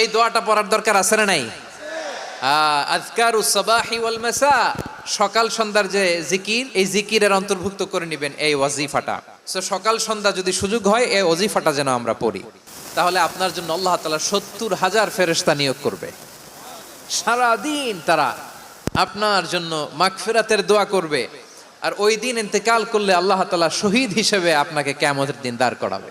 এই দোয়াটা পড়ার দরকার আছে না নাই? আজকার সকাল সন্ধ্যার যে জিকির, এই জিকিরের অন্তর্ভুক্ত করে নেবেন এই ওয়াজিফাটা। সকাল সন্ধ্যা যদি সুযোগ হয়, এই ওয়াজিফাটা যেন আমরা পড়ি। তাহলে আপনার জন্য আল্লাহ তাআলা সত্তর হাজার ফেরেশতা নিয়োগ করবে। সারাদিন তারা আপনার জন্য মাগফিরাতের দোয়া করবে। আর ওই দিন ইন্তেকাল করলে আল্লাহ তাআলা শহীদ হিসেবে আপনাকে কেমতের দিন দাঁড় করাবে।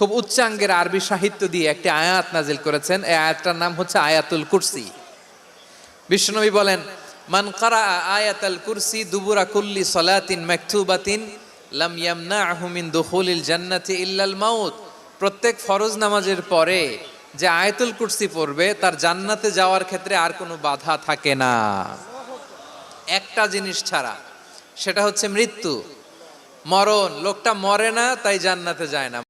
খুব উচ্চাঙ্গের আরবি সাহিত্য দিয়ে একটি আয়াত নাজিল করেছেন। এই আয়াতটার নাম হচ্ছে আয়াতুল কুরসি। বিষ্ণুনবী বলেন, মান কারা আয়াতাল কুরসি দুবুরা কুল্লি সলাতিন মাকতুবাতিন লাম ইয়ামনাহু মিন দুখুলিল জান্নাতি ইল্লাল মাউত। প্রত্যেক ফরজ নামাজের পরে যে আয়াতুল কুরসি পড়বে, তার জান্নাতে যাওয়ার ক্ষেত্রে আর কোনো বাধা থাকে না। একটা জিনিস ছাড়া, সেটা হচ্ছে মৃত্যু। মরণ, লোকটা মরে না, তাই জান্নাতে যায় না।